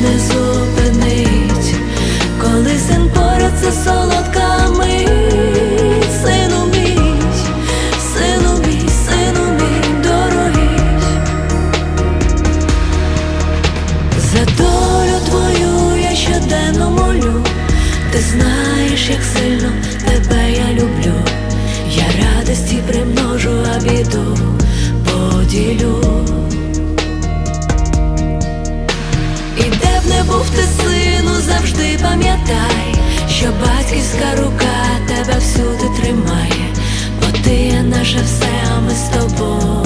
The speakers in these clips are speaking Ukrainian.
Не зупинить, коли син поряд це солодка мить. Сину мій, сину мій, сину мій, дорогий. За долю твою я щоденно молю, ти знаєш, як сильно тебе я люблю. Я радості примножу, ти, сину, завжди пам'ятай, що батьківська рука тебе всюди тримає, бо ти є наше все, а ми з тобою,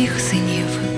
всіх синів.